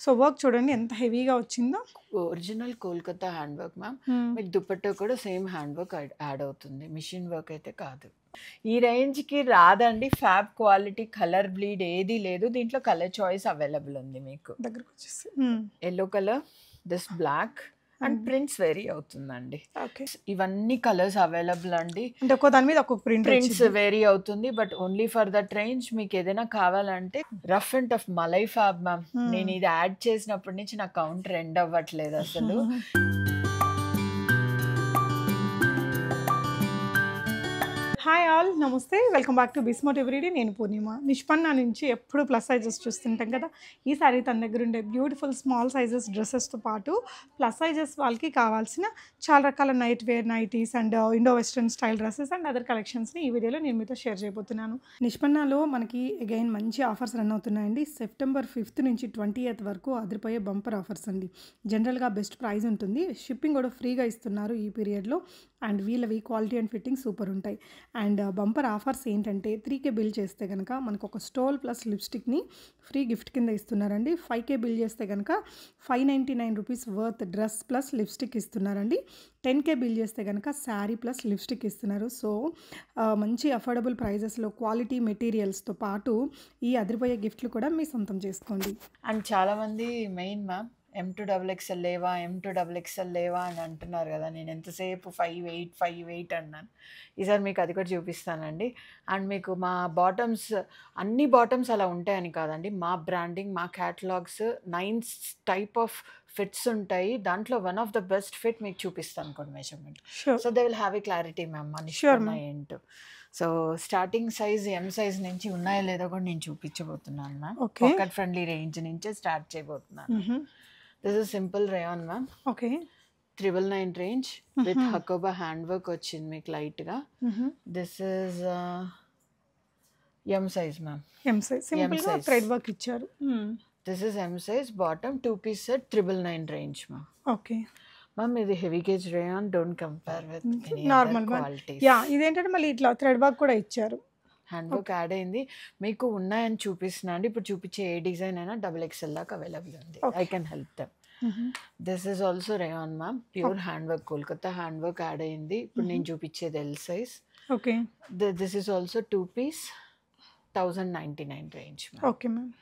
So work చూడండి ఎంత హెవీగా వచ్చిందో. Original Kolkata hand work ma'am. మీకు దుపట్టా కూడా సేమ్ హ్యాండ్ వర్క్ యాడ్ అవుతుంది. మిషన్ వర్క్ అయితే కాదు. ఈ రేంజ్కి రాదండి. ఫ్యాబ్ క్వాలిటీ కలర్ బ్లీడ్ ఏది లేదు. దీంట్లో కలర్ చాయిస్ అవైలబుల్ ఉంది మీకు. దగ్గరకు వచ్చేసి మ్మ్. Yellow colour this black. And. Prints vary అవుతుందండి. ఓకే. ఇవన్నీ కలర్స్ అవైలబుల్ అండి. అంటే ఒక్కో దాని మీద ఒక్కొక్క ప్రింట్ ప్రింట్స్ వేరీ అవుతుంది but only for that range మీకు ఏదైనా కావాలంటే rough and tough malai fab ma'am. నేను ఇది యాడ్ చేసినప్పటి నుంచి నా కౌంట్ రెండు అవ్వట్లేదు అసలు. హాయ్ ఆల్ నమస్తే. వెల్కమ్ బ్యాక్ టు బిస్మోట్ ఎవ్రీడే నేను పూర్ణిమ. నిష్పన్న నుంచి ఎప్పుడు ప్లస్ సైజెస్ చూస్తుంటాం కదా? ఈసారి తన దగ్గర ఉండే బ్యూటిఫుల్ స్మాల్ సైజెస్ డ్రెస్సెస్తో పాటు ప్లస్ సైజెస్ వాళ్ళకి కావాల్సిన చాలా రకాల nightwear nighties and Indo western style dresses and other కలెక్షన్స్ని ఈ వీడియోలో నేను మీతో షేర్ చేయబోతున్నాను. నిష్పన్నలో మనకి అగైన్ మంచి ఆఫర్స్ రన్ అవుతున్నాయండి. సెప్టెంబర్ ఫిఫ్త్ నుంచి ట్వంటీ ఎయిత్ వరకు అదిరిపోయే బంపర్ ఆఫర్స్ అండి. జనరల్గా బెస్ట్ ప్రైస్ ఉంటుంది. షిప్పింగ్ కూడా ఫ్రీగా ఇస్తున్నారు ఈ పీరియడ్లో అండ్ వీళ్ళవి క్వాలిటీ అండ్ ఫిట్టింగ్ సూపర్ ఉంటాయి. అండ్ బంపర్ ఆఫర్స్ ఏంటంటే త్రీ కే బిల్ చేస్తే కనుక మనకు ఒక స్టోల్ ప్లస్ లిప్స్టిక్ని ఫ్రీ గిఫ్ట్ కింద ఇస్తున్నారండి. ఫైవ్ కే బిల్ చేస్తే కనుక five ninety nine rupees worth dress plus lipstick ఇస్తున్నారండి. టెన్ కే బిల్ చేస్తే కనుక శారీ ప్లస్ లిప్స్టిక్ ఇస్తున్నారు. సో మంచి అఫోర్డబుల్ ప్రైజెస్లో క్వాలిటీ మెటీరియల్స్తో పాటు ఈ అదిరిపోయే గిఫ్ట్లు కూడా మీ సొంతం చేసుకోండి. అండ్ చాలామంది main ma'am M to double XL లేవా ఎం టు డబుల్ ఎక్స్ఎల్ లేవా అని అంటున్నారు కదా. నేను ఎంతసేపు ఫైవ్ ఎయిట్ ఫైవ్ ఎయిట్ అన్నాను. ఈసారి మీకు అది కూడా చూపిస్తానండి. అండ్ మీకు మా బాటమ్స్ అన్ని బాటమ్స్ అలా ఉంటాయని కాదండి. మా బ్రాండింగ్ మా catalogues nine type of fits ఉంటాయి. దాంట్లో one of the best fit మీకు చూపిస్తాను కొన్ని measurement so they will have a clarity ma'am మన Sure, ఇష్టం ఏంటో. So starting size M size నుంచి ఉన్నాయో లేదో కూడా నేను చూపించబోతున్నాను మ్యామ్. పాకెట్ ఫ్రెండ్లీ రేంజ్ నుంచే స్టార్ట్ చేయబోతున్నాను. This is simple rayon ma'am okay triple nine range with Hakoba hand work వచ్చింది మీకు లైట్గా this is M size ma'am M size సింపుల్గా. థ్రెడ్ వర్క్ ఇచ్చారు. This is M size bottom two piece set triple nine range ma'am okay ma'am ఇది heavy gauge rayon don't compare with normal qualities yeah ఇదేంటంటే మళ్ళీ ఇట్లా thread work కూడా ఇచ్చారు. Hand work add అయింది. మీకు ఉన్నాయని చూపిస్తున్నా అండి ఇప్పుడు చూపించే ఏ డిజైన్ అయినా డబుల్ ఎక్స్ఎల్ దాకా అవైలబుల్ ఉంది. I can help them this is also rayon ma'am pure hand work Kolkata hand work add అయింది. ఇప్పుడు నేను చూపించేది L size okay this is also two piece thousand ninety nine range okay ma'am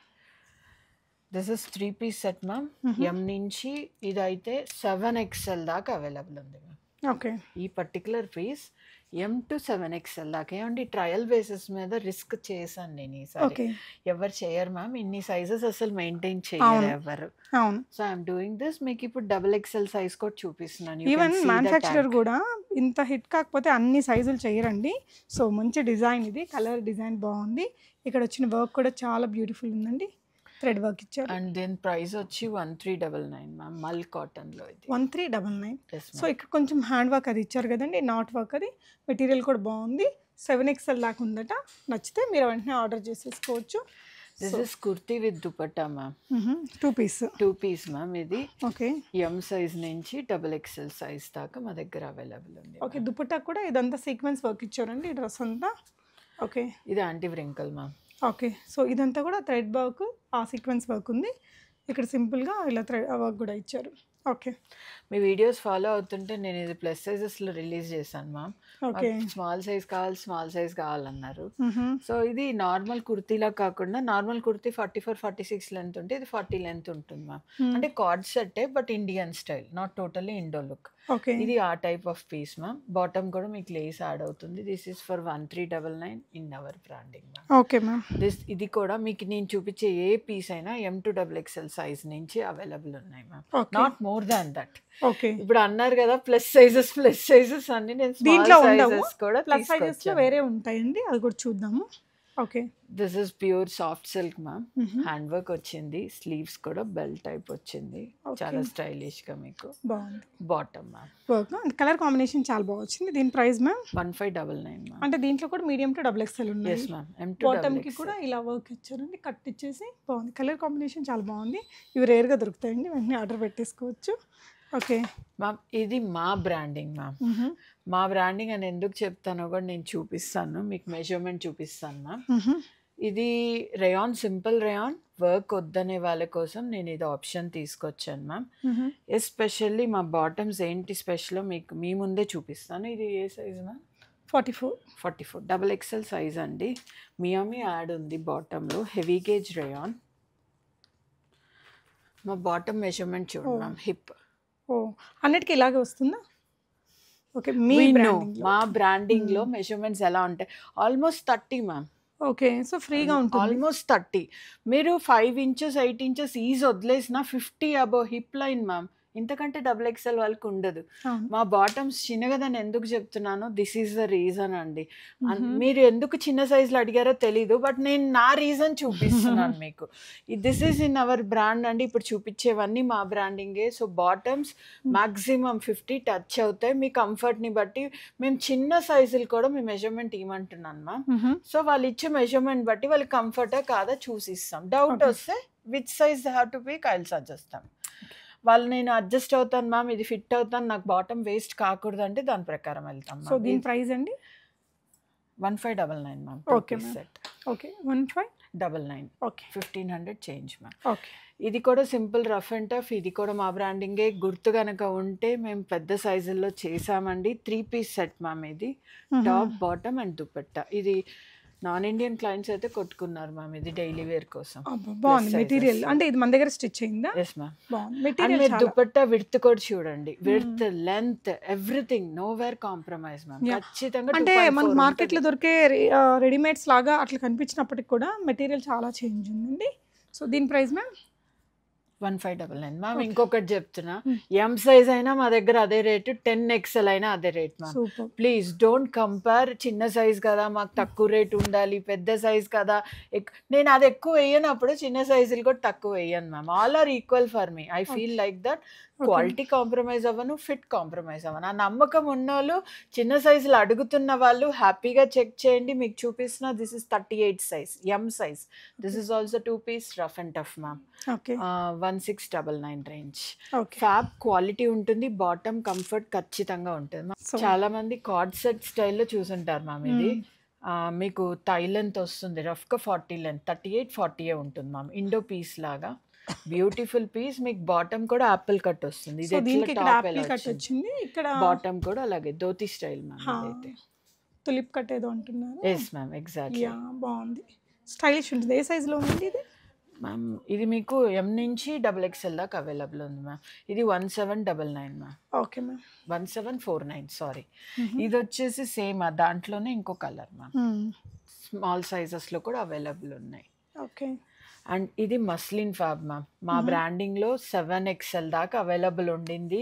this is three piece set ma'am M నుంచి ఇదైతే seven XL దాకా available ఉంది ma'am okay ఈ particular piece M to seven XL దాకా. ఏమండి? Trial basis మీద risk చేశాను నేను ఈసారి. ఓకే. ఎవరు చేయరు మ్యామ్ ఇన్ని సైజెస్ అసలు మెయింటైన్ చేయరు. ఎవరు. అవును. సో ఐఎమ్ డూయింగ్ దిస్ మీకు ఇప్పుడు డబుల్ ఎక్స్ఎల్ సైజ్ కూడా చూపిస్తున్నాను. Even manufacturer. కూడా ఇంత హిట్ కాకపోతే అన్ని సైజులు చేయరండి. సో మంచి డిజైన్ ఇది. కలర్ డిజైన్ బాగుంది. ఇక్కడ వచ్చిన వర్క్ కూడా చాలా బ్యూటిఫుల్ ఉందండి. థ్రెడ్ వర్క్ ఇచ్చారు అండ్ దీని ప్రైస్ వచ్చి one three double nine ma'am mul కాటన్లో ఇది. One three double nine. So. ఇక్కడ కొంచెం హ్యాండ్ వర్క్ అది ఇచ్చారు కదండి నాట్ వర్క్ అది. మెటీరియల్ కూడా బాగుంది. సెవెన్ ఎక్స్ఎల్ దాకా ఉందట. నచ్చితే మీరు వెంటనే ఆర్డర్ చేసేసుకోవచ్చు. This is kurti with dupatta ma'am two piece. Two piece ma'am ఇది. ఓకే. ఎం సైజ్ నుంచి డబుల్ ఎక్స్ఎల్ సైజ్ దాకా మా దగ్గర అవైలబుల్ ఉంది ఓకే దుపట్టా కూడా ఇదంతా సీక్వెన్స్ వర్క్ ఇచ్చారండి డ్రెస్ అంతా. ఓకే. ఇది anti wrinkle ma'am okay. So ఇదంతా కూడా థ్రెడ్ వర్క్ ఆ సీక్వెన్స్ వర్క్ ఉంది. ఇక్కడ సింపుల్గా ఇలా థ్రెడ్ వర్క్ కూడా ఇచ్చారు. ఓకే. మీ వీడియోస్ ఫాలో అవుతుంటే నేను ఇది ప్లస్ సైజెస్లో రిలీజ్ చేశాను మ్యామ్. ఓకే. స్మాల్ సైజ్ కావాలి స్మాల్ సైజ్ కావాలన్నారు. సో ఇది నార్మల్ కుర్తీలా కాకుండా normal kurti forty four forty six length ఉంటే ఇది ఫార్టీ లెంత్ ఉంటుంది మ్యామ్. అంటే card సెట్టే but Indian style not totally Indo look. Okay. ఇది ఆ type of piece ma'am. Bottom కూడా మీకు లేస్ యాడ్ అవుతుంది. This is for one three double nine in our branding ma'am. Okay ma'am. This ఇది కూడా మీకు నేను చూపించే ఏ పీస్ అయినా M to double XL size నుంచి అవైలబుల్ ఉన్నాయి ma'am. Not more than that okay. ఇప్పుడు అన్నారు కదా ప్లస్ సైజెస్ ప్లస్ సైజెస్ అన్ని నేను దీంట్లో సైజెస్ కూడా ప్లస్ తీసుకొచ్చాను. వేరే ఉంటాయండి. అది కూడా చూద్దాము. Okay. This is pure soft silk ma'am hand work వచ్చింది. స్లీవ్స్ కూడా బెల్ టైప్ వచ్చింది. చాలా స్టైలిష్గా మీకు. బాగుంది. Bottom ma'am work colour combination చాలా బాగా వచ్చింది. దీని price ma'am one five double nine ma'am అంటే దీంట్లో కూడా మీడియం టు డబుల్ ఎక్స్ఎల్ ఉన్నాయి. ఎస్ మ్యామ్ ఎం బాటమ్కి కూడా ఇలా వర్క్ ఇచ్చారండి. కట్ ఇచ్చేసి బాగుంది. కలర్ కాంబినేషన్ చాలా బాగుంది. ఇవి రేర్గా దొరుకుతాయండి. వెంటనే ఆర్డర్ పెట్టేసుకోవచ్చు. ఓకే మ్యామ్ ఇది మా బ్రాండింగ్ మ్యామ్ మా బ్రాండింగ్ అని ఎందుకు చెప్తానో కూడా నేను చూపిస్తాను. మీకు మెజర్మెంట్ చూపిస్తాను మ్యామ్. ఇది రేయాన్ సింపుల్ రేయాన్. వర్క్ వద్దనే వాళ్ళ కోసం నేను ఇది ఆప్షన్ తీసుకొచ్చాను మ్యామ్. ఎస్పెషల్లీ మా బాటమ్స్ ఏంటి స్పెషల్ మీకు మీ ముందే చూపిస్తాను. ఇది ఏ size ma'am? Forty four. Forty four. Double XL size అండి. మియామి యాడ్ ఉంది బాటంలో హెవీ గేజ్ రేయాన్. మా బాటమ్ మెజర్మెంట్ చూడండి. Ma'am hip. ఓ. అన్నిటికీ ఇలాగే వస్తుందా? ఓకే మీ. మా బ్రాండింగ్లో. మెజర్మెంట్స్ ఎలా ఉంటాయి? Almost thirty ma'am okay so ఫ్రీగా ఉంటుంది. ఆల్మోస్ట్ థర్టీ మీరు five inches eight inches ease వదిలేసిన fifty above hip line ma'am ఇంతకంటే డబుల్ ఎక్స్ఎల్ వాళ్ళకి ఉండదు. మా బాటమ్స్ చిన్నగదని ఎందుకు చెప్తున్నాను దిస్ ఈజ్ ద రీజన్ అండి. మీరు ఎందుకు చిన్న సైజులో అడిగారో తెలీదు బట్ నేను నా రీజన్ చూపిస్తున్నాను మీకు. This is in our brand అండి ఇప్పుడు చూపించేవన్నీ మా బ్రాండింగే so bottoms maximum fifty touch అవుతాయి. మీ కంఫర్ట్ని బట్టి మేము చిన్న సైజులు కూడా మీ మెజర్మెంట్ ఇవ్వమంటున్నాను మ్మ్. సో వాళ్ళు ఇచ్చే మెజర్మెంట్ బట్టి వాళ్ళకి కంఫర్టా కాదా చూసి ఇస్తాం డౌట్. వస్తే which size have to pick I'll సజెస్తాం వాళ్ళు నేను అడ్జస్ట్ అవుతాను మ్యామ్ ఇది ఫిట్ అవుతాను నాకు బాటమ్ వేస్ట్ కాకూడదు అంటే దాని ప్రకారం వెళ్తాం సో దీని ప్రైస్ అండి? One five double nine ma'am ma'am. Set. Okay one five? Double nine. Okay. Fifteen hundred change ma'am. Okay. ఇది కూడా సింపుల్ రఫ్ అండ్ టఫ్ ఇది కూడా మా బ్రాండింగే. గుర్తు కనుక ఉంటే మేము పెద్ద సైజుల్లో చేసామండి త్రీ పీస్ సెట్ మ్యామ్ ఇది. Top bottom and dupatta. ఇది నాన్ ఇండియన్ క్లయింట్స్ అయితే కొట్టుకున్నారు మ్యామ్ ఇది డైలీ వేర్ కోసం. బాగుంది. మెటీరియల్ అంటే ఇది మన దగ్గర స్టిచ్ అయిందా? ఎస్ మ్యామ్ బాగుంది. మెటీరియల్ మీరు దుపట్టా విడ్త్ కూడా చూడండి. Width length everything nowhere compromise ma'am. ఖచ్చితంగా అంటే మనకు మార్కెట్లో దొరికే రెడీమేడ్స్ లాగా అట్లా కనిపించినప్పటికి కూడా మెటీరియల్ చాలా చేంజ్ ఉందండి. సో దీని price ma'am one five double nine ma'am. ఇంకొకటి చెప్తున్నా. ఎం సైజ్ అయినా మా దగ్గర అదే రేటు టెన్ ఎక్స్ఎల్ అయినా అదే rate ma'am. Please don't compare చిన్న సైజ్ కదా మాకు తక్కువ రేట్ ఉండాలి పెద్ద సైజ్ కదా. నేను అది ఎక్కువ వేయనప్పుడు చిన్న సైజులు కూడా తక్కువ వేయను ma'am. All are equal for me I feel like that quality compromise అవ్వను ఫిట్ కాంప్రమైజ్ అవ్వను. ఆ నమ్మకం ఉన్నోళ్ళు చిన్న సైజులు అడుగుతున్న వాళ్ళు హ్యాపీగా చెక్ చేయండి. మీకు చూపిస్తున్న this is thirty eight size M size this is also two piece rough and tough ma'am one six double nine range fab quality ఉంటుంది బాటమ్ కంఫర్ట్ ఖచ్చితంగా ఉంటుంది. చాలా మంది కార్డ్ సెట్ స్టైల్లో చూసుంటారు మ్యామ్ ఇది. ఆ, మీకు థై లెంత్ వస్తుంది రఫ్గా forty length thirty eight forty ఉంటుంది మ్యామ్ ఇండో పీస్ లాగా. బ్యూటిఫుల్ పీస్ మీకు బాటమ్ కూడా యాపిల్ కట్ వస్తుంది. ఇది వచ్చింది? ఇక్కడ బాటమ్ కూడా అలాగే ధోతి స్టైల్ మ్యామ్ ఇదైతే. తులిప్ కట్ ఏదో అంటున్నారు. ఎస్ మ్యామ్ ఎగ్జాక్ట్లీ యా బాగుంది. స్టైలిష్ ఉంటుంది. ఏ size లో ఉంది ఇది? మ్యామ్. ఇది మీకు ఎం నుంచి డబుల్ ఎక్స్ఎల్ దాకా అవైలబుల్ ఉంది మ్యామ్. ఇది one seven double nine ma'am. Okay ma'am. One seven four nine sorry ఇది వచ్చేసి సేమ్ దాంట్లోనే ఇంకో కలర్ మ్యామ్. స్మాల్ సైజెస్లో కూడా అవైలబుల్ ఉన్నాయి. ఓకే. అండ్ ఇది మస్లిన్ ఫ్యాబ్ మ్యామ్. మా బ్రాండింగ్లో సెవెన్ ఎక్స్ఎల్ దాకా అవైలబుల్ ఉండింది.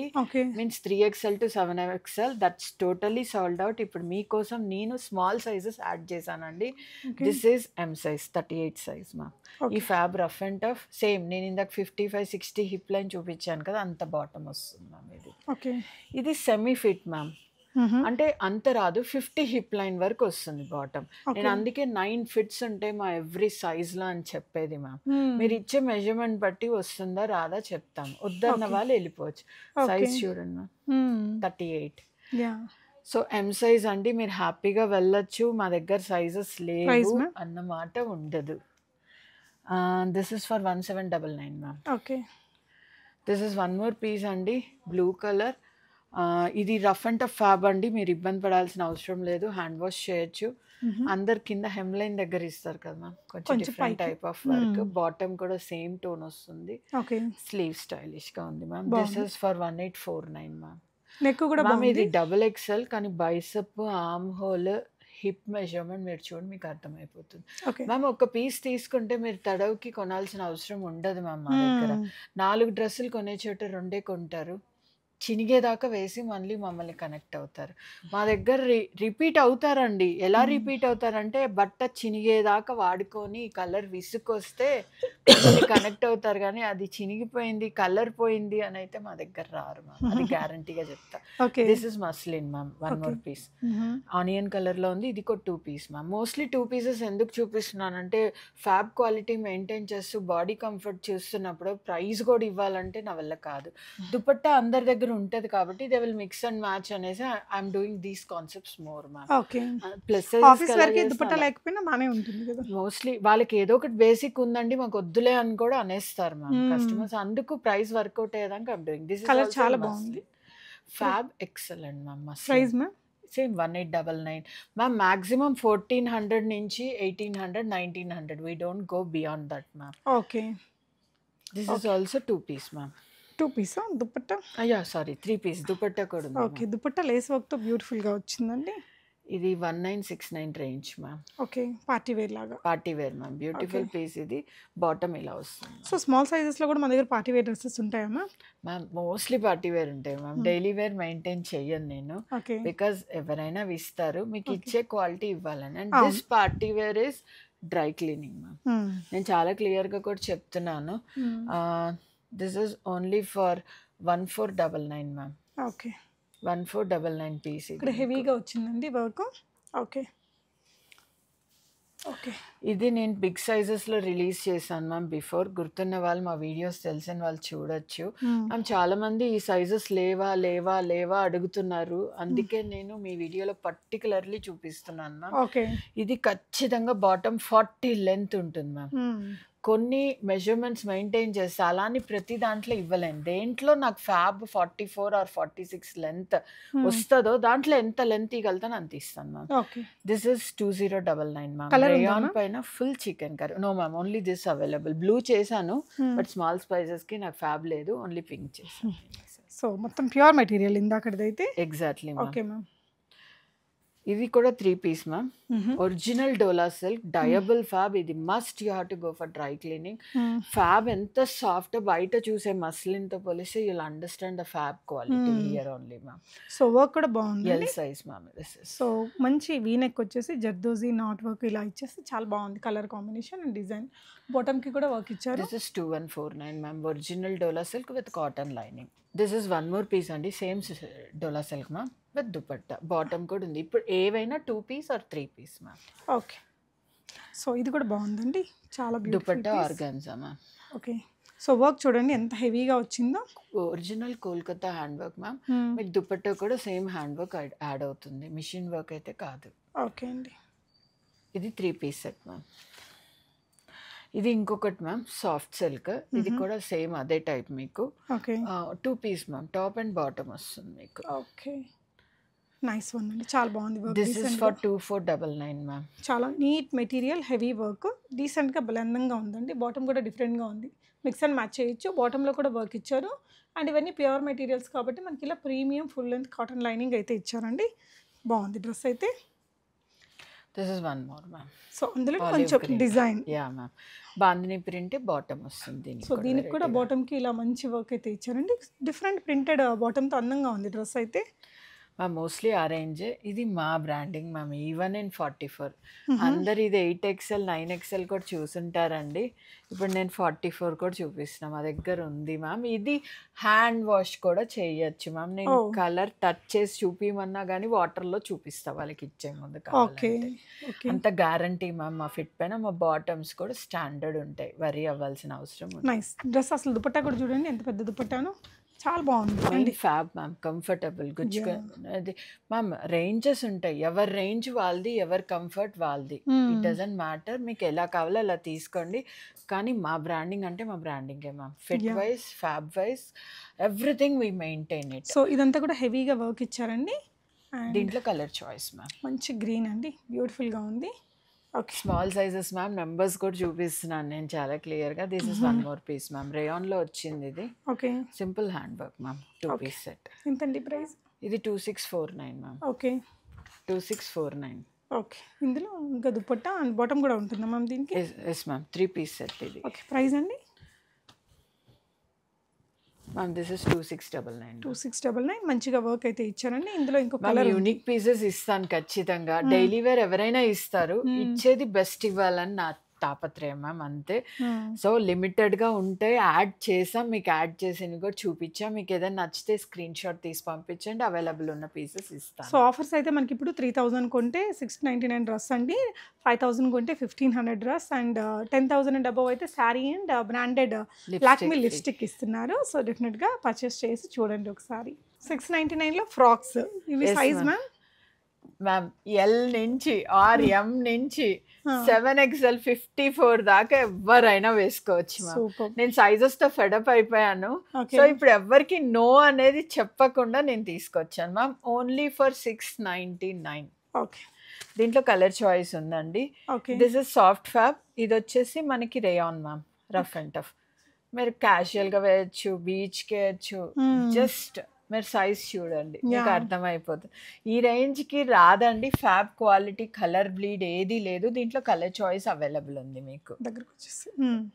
Means three XL to seven XL that's totally sold out ఇప్పుడు మీకోసం నేను స్మాల్ సైజెస్ యాడ్ చేశానండి. This is M size thirty eight size ma'am. ఈ fab rough and tough. Same నేను ఇందాక fifty five sixty hip line చూపించాను కదా అంత బాటమ్ వస్తుంది మ్యామ్ ఇది. ఇది సెమీ ఫిట్ మ్యామ్. అంటే అంత రాదు. ఫిఫ్టీ హిప్ లైన్ వరకు వస్తుంది బాటమ్. నేను అందుకే నైన్ ఫిట్స్ ఉంటే మా ఎవ్రీ సైజ్లో అని చెప్పేది మ్యామ్. మీరు ఇచ్చే మెజర్మెంట్ బట్టి వస్తుందా రాదా చెప్తాం. వద్దన్న. వాళ్ళు వెళ్ళిపోవచ్చు. సైజ్ చూడండి ma'am. Thirty eight. So M size అండి మీరు హ్యాపీగా వెళ్ళొచ్చు. మా దగ్గర సైజెస్ లేవు ma'am? అన్న మాట ఉండదు. This is for one seven double nine ma'am. Okay. This is one more piece అండి. Blue colour. ఇది రఫ్ అండ్ టఫ్ ఫ్యాబ్ అండి మీరు ఇబ్బంది పడాల్సిన అవసరం లేదు హ్యాండ్ వాష్ చేయొచ్చు. అందరు కింద హెమ్లైన్ దగ్గర ఇస్తారు కదా మ్యామ్ కొంచెం different. Type of work. Bottom కూడా సేమ్ టోన్ వస్తుంది. ఓకే. స్లీవ్ స్టైలిష్గా ఉంది ma'am. This. Is for one eight four nine ma'am. Neck కూడా మ్యామ్ ఇది డబుల్ ఎక్సెల్ కానీ bicep armhole hip measurement మీరు చూడండి మీకు అర్థమైపోతుంది. మ్యామ్ ఒక పీస్ తీసుకుంటే మీరు తడవుకి కొనాల్సిన అవసరం ఉండదు మ్యామ్ మా దగ్గర. నాలుగు డ్రెస్సులు కొనే చోట రెండే కొంటారు. చినిగేదాకా వేసి మళ్ళీ మమ్మల్ని కనెక్ట్ అవుతారు. మా దగ్గర రి రిపీట్ అవుతారండి. ఎలా. రిపీట్ అవుతారంటే బట్ట చినిగేదాకా వాడుకొని కలర్ విసుకొస్తే కనెక్ట్ అవుతారు కానీ అది చినిగిపోయింది కలర్ పోయింది అని అయితే మా దగ్గర రారు మ్యామ్. అది గ్యారంటీగా చెప్తా. This is muslin ma'am one. More piece onion కలర్లో ఉంది ఇది కూడా two piece ma'am. Mostly two pieces ఎందుకు చూపిస్తున్నానంటే ఫ్యాబ్ క్వాలిటీ మెయింటైన్ చేస్తూ బాడీ కంఫర్ట్ చూస్తున్నప్పుడు ప్రైస్ కూడా ఇవ్వాలంటే నా వల్ల కాదు. దుపట్టా అందరి దగ్గర ఉంటది కాబట్టి they will mix and match అనేసి I'm doing these concepts more ma'am. Plus mostly వాళ్ళకి ఏదో ఒకటి బేసిక్ ఉందండి మాకు వద్దులే అని కూడా అనేస్తారు మ్యామ్. కస్టమర్స్. అందుకు ప్రైస్ వర్కౌట్ అయ్యేదాకా ఐమ్ డూయింగ్ దిస్ Colour చాలా బాగుంది. Fab excellent ma'am price ma'am same one eight double nine ma'am maximum fourteen hundred నుంచి eighteen hundred nineteen hundred we don't go beyond that ma'am okay this is also two piece ma'am two Pisa dupatta? అయ్యా sorry three piece dupatta కూడా okay dupatta Lay's వర్క్తో బ్యూటిఫుల్గా వచ్చిందండి. ఇది one nine six nine range ma'am. Okay party wear లాగా. Party wear ma'am. Beautiful piece ఇది. Bottom ఇలా వస్తుంది. సో స్మాల్ సైజెస్లో కూడా మన దగ్గర పార్టీ వేర్ డ్రెస్సెస్ ఉంటాయా ma'am? Ma'am mostly party wear ఉంటాయి మ్యామ్. డైలీ వేర్ మెయింటైన్ చెయ్యను నేను. బికాజ్ ఎవరైనా ఇస్తారు మీకు. ఇచ్చే క్వాలిటీ ఇవ్వాలని. And. This party wear is dry cleaning ma'am. నేను చాలా క్లియర్గా కూడా చెప్తున్నాను. This is only for one four double nine ma'am. Okay. One four double nine piece ఇక్కడ హెవీగా వచ్చిందండి వర్క్. ఓకే. ఓకే. ఇది నేను బిగ్ సైజెస్లో రిలీజ్ చేశాను మ్యామ్ బిఫోర్. గుర్తున్న వాళ్ళు మా వీడియోస్ తెలిసిన వాళ్ళు చూడొచ్చు. మ్యామ్ చాలా మంది ఈ సైజెస్ లేవా లేవా లేవా అడుగుతున్నారు. అందుకే నేను మీ వీడియోలో పర్టికులర్లీ చూపిస్తున్నాను మ్యామ్. ఓకే. ఇది ఖచ్చితంగా బాటమ్ ఫార్టీ లెంత్ ఉంటుంది మ్యామ్. కొన్ని మెజర్మెంట్స్ మెయింటైన్ చేస్తే అలాని ప్రతి దాంట్లో ఇవ్వలేను దేంట్లో నాకు fab forty four or forty six length వస్తుందో దాంట్లో ఎంత లెంత్ ఇవ్వగలుగుతాను అంత ఇస్తాను ma'am. Okay. This is two zero double nine ma'am. Rayon ma'am? పైన full chikankari. No ma'am only this available. Blue చేశాను బట్ స్మాల్ స్పైసెస్కి నాకు ఫ్యాబ్ లేదు ఓన్లీ పింక్ చేశాను. సో మొత్తం ప్యూర్ మెటీరియల్ ఇందాకడైతే ఎగ్జాక్ట్లీ ఓకే మ్యామ్ ఇది కూడా three piece ma'am original Dola silk డయబుల్ fab ఇది must you have to go for dry cleaning fab ఎంత సాఫ్ట్ బయట చూసే మస్లిన్తో పోలిస్తే you'll understand the fab quality. Here only ma'am so work కూడా బాగుంది L size ma'am this is so మంచి V-neck వచ్చేసి జర్దోజీ నాట్ వర్క్ ఇలా ఇచ్చేసి చాలా బాగుంది కలర్ కాంబినేషన్ అండ్ డిజైన్ బాటమ్కి కూడా వర్క్ ఇచ్చారు. This is two one four nine ma'am original Dola silk with cotton lining this is one more piece అండి same Dola silk ma'am with dupatta bottom కూడా ఉంది. ఇప్పుడు ఏవైనా two piece or three piece ma'am okay so ఇది కూడా బాగుందండి. చాలా dupatta organza ma'am okay so work చూడండి ఎంత హెవీగా వచ్చిందో. Original Kolkata hand work ma'am మీకు దుపట్టా కూడా సేమ్ హ్యాండ్ వర్క్ యాడ్ అవుతుంది. మిషన్ వర్క్ అయితే కాదు. ఓకే అండి. ఇది త్రీ పీస్ సెట్ మ్యామ్ ఇది ఇంకొకటి మ్యామ్ సాఫ్ట్ సిల్క్ ఇది Mhm. కూడా సేమ్ అదే టైప్ మీకు. Okay two piece ma'am top and bottom వస్తుంది మీకు. ఓకే నైస్ వన్ అండి. చాలా బాగుంది work this is for two four double nine ma'am చాలా నీట్ మెటీరియల్ హెవీ వర్క్ డీసెంట్గా బలందంగా ఉందండి. బాటమ్ కూడా డిఫరెంట్గా ఉంది. మిక్స్ అండ్ మ్యాచ్ చేయొచ్చు. బాటంలో కూడా వర్క్ ఇచ్చారు. అండ్ ఇవన్నీ ప్యూర్ మెటీరియల్స్ కాబట్టి మనకి ఇలా premium full length cotton lining అయితే ఇచ్చారండి. బాగుంది డ్రెస్ అయితే. This is one more ma'am so అందులో కొంచెం. Design yeah ma'am bandhani print bottom వస్తుంది సో దీనికి కూడా బాటమ్కి ఇలా మంచి వర్క్ అయితే ఇచ్చారండి. డిఫరెంట్ ప్రింటెడ్ బాటమ్తో అందంగా ఉంది డ్రెస్ అయితే. మ్యామ్ మోస్ట్లీ ఆ రేంజ్ ఇది మా branding ma'am even in forty four అందరు ఇది ఎయిట్ ఎక్స్ఎల్ నైన్ ఎక్స్ఎల్ కూడా చూసుంటారండి. ఇప్పుడు నేను ఫార్టీ ఫోర్ కూడా చూపిస్తున్నా మా దగ్గర ఉంది మ్యామ్. ఇది హ్యాండ్ వాష్ కూడా చేయొచ్చు మ్యామ్. నేను. కలర్ టచ్ చేసి చూపిమన్నా కానీ వాటర్లో చూపిస్తా వాళ్ళకి ఇచ్చే ముందు ఓకే. కావాలంటే. ఓకే. అంత గ్యారంటీ మ్యామ్ మా ఫిట్ పైన మా బాటమ్స్ కూడా స్టాండర్డ్ ఉంటాయి. వరి అవ్వాల్సిన అవసరం డ్రెస్ అసలు దుపట్టా కూడా చూడండి ఎంత పెద్ద దుపట్టాను. చాలా బాగుంది. ఫ్యాబ్ మ్యామ్ కంఫర్టబుల్ గుచ్చుగా అది మ్యామ్ రేంజెస్ ఉంటాయి. ఎవరి రేంజ్ వాళ్ళది ఎవరి కంఫర్ట్ వాళ్ళది. ఇట్ డజంట్ మ్యాటర్ మీకు ఎలా కావాలో అలా తీసుకోండి. కానీ మా బ్రాండింగ్ అంటే మా బ్రాండింగే ma'am fit. Wise fab wise everything we maintain it so ఇదంతా కూడా హెవీగా వర్క్ ఇచ్చారండి. దీంట్లో కలర్ చాయిస్ మ్యామ్ మంచి గ్రీన్ అండి. బ్యూటిఫుల్గా ఉంది. స్మాల్ సైజెస్ మ్యామ్ నెంబర్స్ కూడా చూపిస్తున్నాను నేను చాలా క్లియర్గా. This is one more piece ma'am. రేయాన్లో వచ్చింది ఇది. Okay. Simple hand work ma'am two. Piece set. ఎంతండి ప్రైస్? ఇది two six four nine ma'am. Okay. Two six four nine. Okay. ఇందులో ఇంకా దుపట్టా అండ్ బాటమ్ కూడా ఉంటుందా మ్యామ్ దీనికి? Yes ma'am three piece set ఇది. ఓకే. ప్రైస్ అండి? Ma'am this is two six double nine two six double nine మంచిగా work అయితే ఇచ్చారండి. ఇందులో ఇంకో కలర్ యూనిక్ పీసెస్ ఇస్తాను ఖచ్చితంగా. డైలీ వేర్ ఎవరైనా ఇస్తారు. Hmm. ఇచ్చేది బెస్ట్ ఇవ్వాలని నా తాపత్రయం మ్యామ్? అంతే. సో లిమిటెడ్గా ఉంటే యాడ్ చేసాం మీకు యాడ్ చేసింది కూడా చూపించాం మీకు ఏదైనా నచ్చితే స్క్రీన్ షాట్ తీసి పంపించండి అవైలబుల్ ఉన్న పీసెస్ సో ఇస్తాను ఆఫర్స్ అయితే మనకి ఇప్పుడు త్రీ థౌజండ్ కొంటే సిక్స్ నైంటీ నైన్ డ్రెస్ అండి ఫైవ్ థౌసండ్ కొంటే fifteen hundred dress and ten thousand and above అయితే sari and branded Lakme lipstick ఇస్తున్నారు. సో డెఫినెట్గా పర్చేస్ చేసి చూడండి ఒకసారి. సిక్స్ నైంటీ నైన్లో ఫ్రాక్స్. ఇవి సైజ్. మ్యామ్? మ్యామ్ ఎల్ నుంచి ఆర్ ఎం నుంచి సెవెన్ ఎక్స్ఎల్ ఫిఫ్టీ ఫోర్ దాకా ఎవరైనా వేసుకోవచ్చు మ్యామ్ నేను సైజెస్తో ఫెడప్ అయిపోయాను. సో ఇప్పుడు ఎవరికి నో అనేది చెప్పకుండా నేను తీసుకొచ్చాను ma'am only for six ninety nine okay దీంట్లో కలర్ చాయిస్ ఉందండి. దిస్ ఇస్ సాఫ్ట్ ఫ్యాబ్ ఇది వచ్చేసి మనకి rayon ma'am rough and tough మీరు క్యాజువల్గా వేయచ్చు బీచ్కి వేయచ్చు Hmm. జస్ట్ మీరు సైజ్ చూడండి. మీకు. అర్థమైపోతుంది ఈ రేంజ్కి రాదండి. ఫ్యాబ్ క్వాలిటీ కలర్ బ్లీడ్ ఏది లేదు. దీంట్లో కలర్ చాయిస్ అవైలబుల్ ఉంది మీకు. దగ్గరకు వచ్చేసి.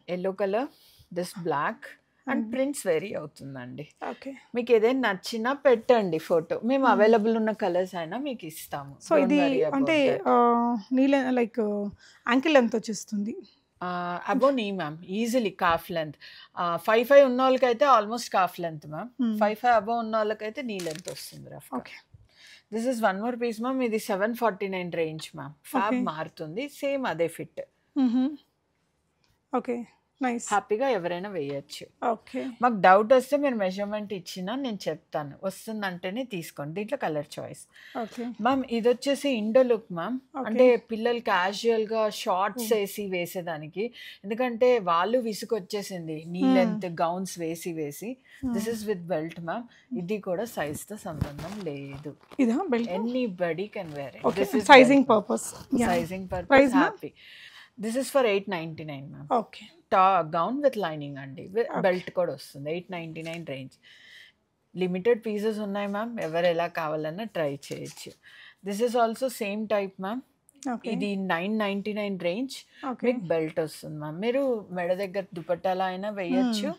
Yellow colour this black and prints very అవుతుందండి. ఓకే. మీకు ఏదైనా నచ్చినా పెట్టండి ఫోటో మేము అవైలబుల్ ఉన్న కలర్స్ అయినా మీకు ఇస్తాము. సో ఇది అంటే. నీళ్ళ లైక్ యాంకిల్ ఎంత వచ్చేస్తుంది. Above knee ma'am easily calf length five five ఉన్న వాళ్ళకైతే almost calf length ma'am. Five five above ఉన్న వాళ్ళకైతే నీ లెంత్ వస్తుంది rough okay this is one more piece ma'am ఇది seven forty nine range ma'am fab. మారుతుంది. Same అదే fit okay nice హ్యాపీగా ఎవరైనా వేయచ్చు. ఓకే మాకు డౌట్ వస్తే మీరు మెజర్మెంట్ ఇచ్చినా నేను చెప్తాను. వస్తుందంటేనే తీసుకోండి. దీంట్లో కలర్ చాయిస్ ఓకే మ్యామ్ ఇది వచ్చేసి ఇండో లుక్ మ్యామ్. అంటే పిల్లలు casual గా షార్ట్స్ వేసి వేసేదానికి. ఎందుకంటే వాళ్ళు విసుగు వచ్చేసింది నీ Hmm. లెంత్ గౌన్స్ వేసి వేసి. This is with belt ma'am ఇది కూడా size తో సంబంధం లేదు. Anybody can wear sizing purpose sizing purpose? Happy this is for eight ninety nine ma'am. Okay. టా గౌన్ విత్ లైనింగ్ అండి. బెల్ట్ కూడా వస్తుంది. Eight ninety nine range. Limited pieces ఉన్నాయి మ్యామ్. ఎవరు ఎలా కావాలన్నా ట్రై చేయొచ్చు. This is also same type ma'am. ఇది నైన్ నైంటీ నైన్ రేంజ్ మీకు బెల్ట్ వస్తుంది మ్యామ్. మీరు మెడ దగ్గర దుపట్టాలా అయినా వేయచ్చు.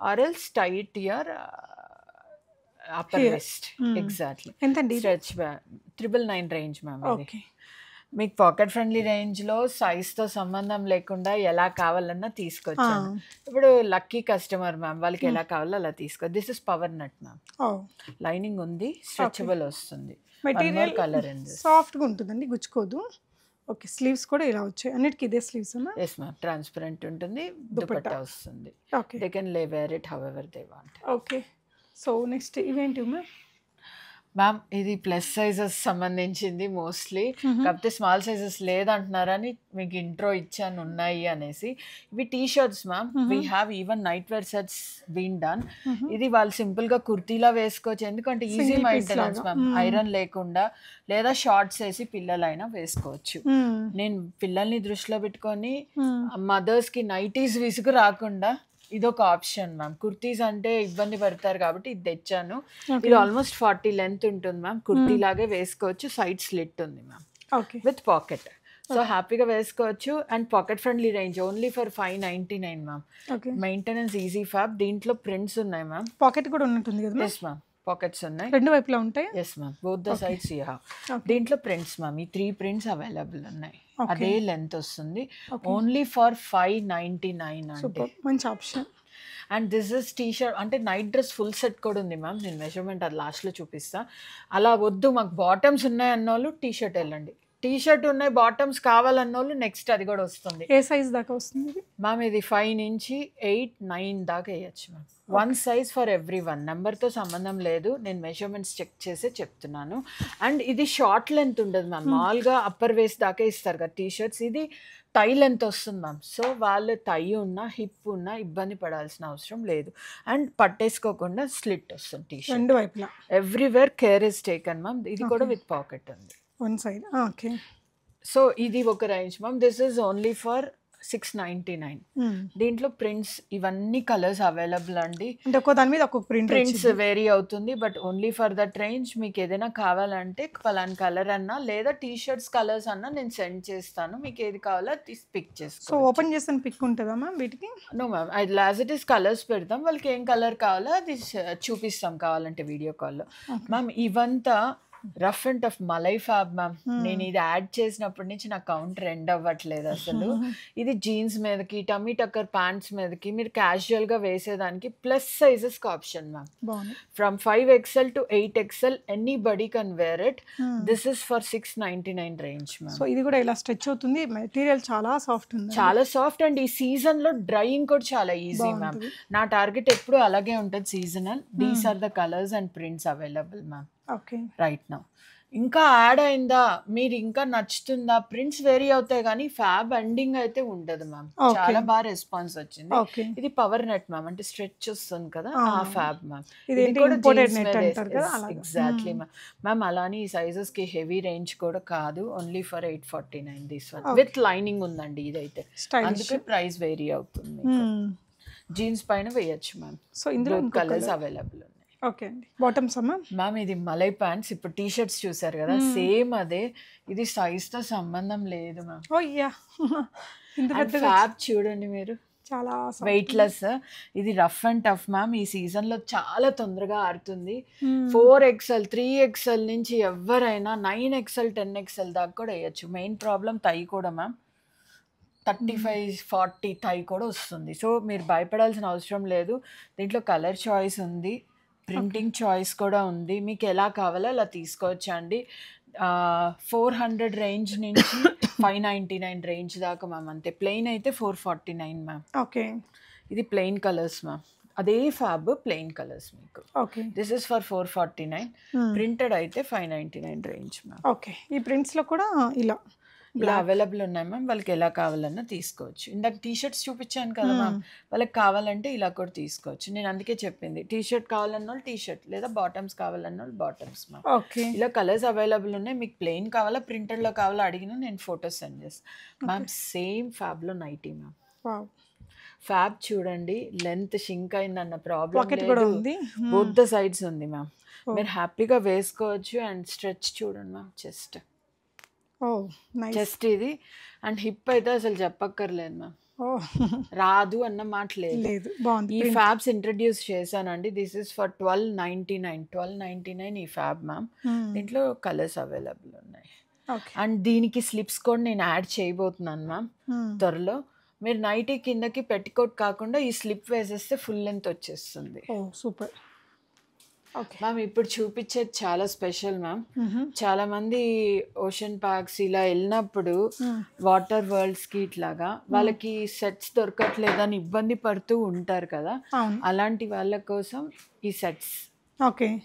Or else tight year upper. Waist. Exactly. ఎంతండి stretch triple nine range ma'am ఇది. మీకు పాకెట్ ఫ్రెండ్లీ రేంజ్లో సైజ్తో సంబంధం లేకుండా ఎలా కావాలన్నా తీసుకొచ్చాను. ఇప్పుడు లక్కీ కస్టమర్ మ్యామ్ వాళ్ళకి ఎలా కావాలో అలా తీసుకో this is power net ma'am. Lining ఉంది స్ట్రెచబుల్ వస్తుంది. మెటీరియల్ కలర్ అండి సాఫ్ట్గా ఉంటుందండి గుచ్చుకోదు. ఓకే స్లీవ్స్ కూడా ఇలా వచ్చాయి. అన్నిటికీ ఇదే స్లీవ్స్ ఎస్ మ్యామ్ ట్రాన్స్పరెంట్ ఉంటుంది దుపట్టా. వస్తుంది. Okay. They can lay wear it however they want okay. So next ఇవేంటి మ్యామ్? మ్యామ్ ఇది ప్లస్ సైజెస్ సంబంధించింది మోస్ట్లీ. కాకపోతే స్మాల్ సైజెస్ లేదంటున్నారని మీకు ఇంట్రో ఇచ్చాను ఉన్నాయి అనేసి. ఇవి T shirts ma'am we have even night wear sets been done ఇది వాళ్ళు సింపుల్గా కుర్తీలా వేసుకోవచ్చు. ఎందుకంటే ఈజీ మెయింటెనెన్స్. మ్యామ్. ఐరన్ లేకుండా లేదా షార్ట్స్ వేసి పిల్లలైనా వేసుకోవచ్చు. నేను పిల్లల్ని దృష్టిలో పెట్టుకొని మదర్స్కి నైటీస్ విసుగు రాకుండా ఇదొక ఆప్షన్ మ్యామ్. కుర్తీస్ అంటే ఇబ్బంది పడతారు కాబట్టి ఇది తెచ్చాను. ఇది ఆల్మోస్ట్ ఫార్టీ లెంత్ ఉంటుంది మ్యామ్. కుర్తీ లాగే వేసుకోవచ్చు. సైడ్ స్లిట్ ఉంది ma'am. Okay. With pocket. So హ్యాపీగా వేసుకోవచ్చు. And pocket friendly range only for five ninety nine ma'am. Okay. Maintenance easy fab. దీంట్లో ప్రింట్స్ ఉన్నాయి మ్యామ్. పాకెట్ కూడా ఉన్నట్టుంది కదా ఎస్ మ్యామ్. పాకెట్స్ ఉన్నాయి. రెండు వైపులా ఉంటాయి? Yes ma'am both the sides you. దీంట్లో ప్రింట్స్ మ్యామ్ ఈ త్రీ ప్రింట్స్ అవైలబుల్ ఉన్నాయి. అదే లెంత్ వస్తుంది. Only for five ninety nine మంచి option and this is T shirt అంటే నైట్ డ్రెస్ ఫుల్ సెట్ కూడా ఉంది మ్యామ్ నేను మెజర్మెంట్ అది లాస్ట్లో చూపిస్తా. అలా వద్దు మాకు బాటమ్స్ ఉన్నాయి అన్నోళ్ళు టీ షర్ట్ వెళ్ళండి. టీ షర్ట్ ఉన్నాయి బాటమ్స్ కావాలన్నోళ్ళు నెక్స్ట్ అది కూడా వస్తుంది. ఏ సైజ్ దాకా వస్తుంది మ్యామ్ ఇది ఫైవ్ నుంచి ఎయిట్ నైన్ దాకా వేయచ్చు ma'am one size for every one నెంబర్తో సంబంధం లేదు. నేను మెజర్మెంట్స్ చెక్ చేసే చెప్తున్నాను. అండ్ ఇది షార్ట్ లెంత్ ఉండదు మ్యామ్ మామూలుగా అప్పర్ వేస్ట్ దాకా ఇస్తారు కదా టీ షర్ట్స్ ఇది టై లెంత్ వస్తుంది మ్యామ్ సో వాళ్ళు టై ఉన్నా హిప్ ఉన్నా ఇబ్బంది పడాల్సిన అవసరం లేదు. అండ్ పట్టేసుకోకుండా స్లిట్ వస్తుంది టీ షర్ట్ రెండు వైపులా. Everywhere care is taken ma'am ఇది కూడా విత్ పాకెట్ ఉంది. One side. ఓకే. సో ఇది ఒక range ma'am. This is only for six ninety nine దీంట్లో ప్రింట్స్ ఇవన్నీ కలర్స్ అవైలబుల్ అండి. అంటే ఒక్కో దాని మీద ఒక్కొక్క ప్రింట్ ప్రింట్స్ వేరీ అవుతుంది but only for that range మీకు ఏదైనా కావాలంటే పలాన్ కలర్ అన్నా లేదా టీ షర్ట్స్ కలర్స్ అన్నా నేను సెండ్ చేస్తాను. మీకు ఏది కావాలో పిక్ సో చేసుకో ఓపెన్ చేసిన పిక్ ఉంటుందా మ్యామ్ వీటికి? No ma'am. అది లాజ్ ఇట్ ఇస్ కలర్స్ పెడతాం. వాళ్ళకి ఏం కలర్ కావాలో అది చూపిస్తాం కావాలంటే వీడియో కాల్లో మ్యామ్ ఇవంతా rough and tough malai fab ma'am. Hmm. నేను ఇది యాడ్ చేసినప్పటి నుంచి నా కౌంట్ ఎండ్ అవ్వట్లేదు అసలు. ఇది జీన్స్ మీదకి టమీ టక్కర్ ప్యాంట్స్ మీదకి మీరు క్యాజువల్గా వేసేదానికి plus sizes option ma'am. From five XL to eight XL anybody can wear it. This is for six ninety nine range ma'am. So ఇది కూడా ఇలా స్ట్రెచ్ అవుతుంది. మెటీరియల్ చాలా సాఫ్ట్ ఉంది చాలా సాఫ్ట్ అండ్. ఈ సీజన్లో డ్రైయింగ్ కూడా చాలా ఈజీ మ్యామ్. నా టార్గెట్ ఎప్పుడు అలాగే ఉంటుంది seasonal these are the colours and prints available ma'am. Right now. ఇంకా యాడ్ అయిందా? మీరు ఇంకా నచ్చుతుందా? ప్రింట్స్ వేరీ అవుతాయి కానీ ఫ్యాబ్ ఎండింగ్ అయితే ఉండదు మ్యామ్. చాలా బాగా రెస్పాన్స్ వచ్చింది. ఇది పవర్ నెట్ మ్యామ్ అంటే స్ట్రెచ్ వస్తుంది కదా ఆ. Fab ma'am. Exactly Hmm. Ma'am. Ma'am అలానే ఈ సైజెస్కి హెవీ రేంజ్ కూడా కాదు. Only for eight forty nine this one. With lining ఉందండి ఇదైతే. అందుకే ప్రైస్ వేరీ అవుతుంది జీన్స్ పైన వేయచ్చు మ్యామ్. సో ఇందులో కలర్స్. అవైలబుల్ ఓకే అండి. బాటమ్స్ అమ్మా? మ్యామ్ ఇది మలై ప్యాంట్స్ ఇప్పుడు టీ షర్ట్స్ చూసారు కదా? Hmm. సేమ్ అదే. ఇది సైజ్తో సంబంధం లేదు మ్యామ్ ఓ యా ఫ్యాబ్ చూడండి మీరు. చాలా. వెయిట్ లెస్ ఇది రఫ్ అండ్ టఫ్ మ్యామ్ ఈ సీజన్లో చాలా తొందరగా ఆరుతుంది. Hmm. Four XL three XL నుంచి ఎవరైనా నైన్ ఎక్స్ఎల్ టెన్ ఎక్స్ఎల్ దాకా కూడా వేయచ్చు. మెయిన్ ప్రాబ్లం తై కూడా ma'am thirty five forty thigh కూడా వస్తుంది. సో మీరు భయపడాల్సిన అవసరం లేదు. దీంట్లో కలర్ చాయిస్ ఉంది. ప్రింటింగ్ చాయిస్ కూడా ఉంది. మీకు ఎలా కావాలో అలా తీసుకోవచ్చు అండి ఫోర్ హండ్రెడ్ రేంజ్ నుంచి ఫైవ్ నైంటీ నైన్ రేంజ్ దాకా మ్యామ్ అంతే. ప్లెయిన్ అయితే four forty nine ma'am. Okay. ఇది ప్లెయిన్ కలర్స్ మ్యామ్. అదే ఫ్యాబ్ ప్లెయిన్ కలర్స్ మీకు. Okay. This is for four forty nine. Printed అయితే five ninety nine range ma'am. Okay. ఈ ప్రింట్స్లో కూడా ఇలా. ఇలా అవైలబుల్ ఉన్నాయి మ్యామ్ వాళ్ళకి ఎలా కావాలన్నా తీసుకోవచ్చు. ఇందాక టీ షర్ట్స్ చూపించాను కదా మ్యామ్ వాళ్ళకి కావాలంటే ఇలా కూడా తీసుకోవచ్చు. నేను అందుకే చెప్పింది టీ షర్ట్ కావాలన్న వాళ్ళు టీ షర్ట్ లేదా బాటమ్స్ కావాలన్న వాళ్ళు బాటమ్స్ మ్యామ్. ఓకే. ఇలా కలర్స్ అవైలబుల్ ఉన్నాయి మీకు ప్లెయిన్ కావాలా ప్రింటెడ్లో కావాలా అడిగినా నేను ఫొటోస్ సెండ్ చేస్తాను మ్యామ్ సేమ్ ఫ్యాబ్లో నైటీ మ్యామ్. ఫ్యాబ్ చూడండి లెంత్ షింక్ అయిందన్న ప్రాబ్లం ఉంది. బోత్ ద సైడ్స్ ఉంది మ్యామ్. మీరు హ్యాపీగా వేసుకోవచ్చు అండ్ స్ట్రెచ్ చూడండి మ్యామ్ చెస్ట్ నైస్ చెస్ట్ ఇది. అండ్ హిప్ అయితే అసలు చెప్పక్కర్లేదు మ్యామ్ ఓ రాదు అన్న మాట లేదు. బాగుంది. ఈ ఫ్యాబ్స్ ఇంట్రడ్యూస్ చేశానండి. This is for twelve ninety nine twelve ninety nine ఈ ఫ్యాబ్ మ్యామ్ దీంట్లో కలర్స్ అవైలబుల్ ఉన్నాయి. అండ్ దీనికి స్లిప్స్ కూడా నేను యాడ్ చేయబోతున్నాను మ్యామ్ త్వరలో. మీరు నైటీ కిందకి పెట్టికోట్ కాకుండా ఈ స్లిప్ వేసేస్తే ఫుల్ లెంత్ వచ్చేస్తుంది. సూపర్ ఓకే మ్యామ్ ఇప్పుడు చూపించేది చాలా స్పెషల్ మ్యామ్ చాలా మంది ఓషన్ పార్క్స్ ఇలా వెళ్ళినప్పుడు వాటర్ వరల్డ్స్కి ఇట్లాగా వాళ్ళకి సెట్స్ దొరకట్లేదని ఇబ్బంది పడుతూ ఉంటారు కదా. అలాంటి వాళ్ళ కోసం ఈ సెట్స్. ఓకే.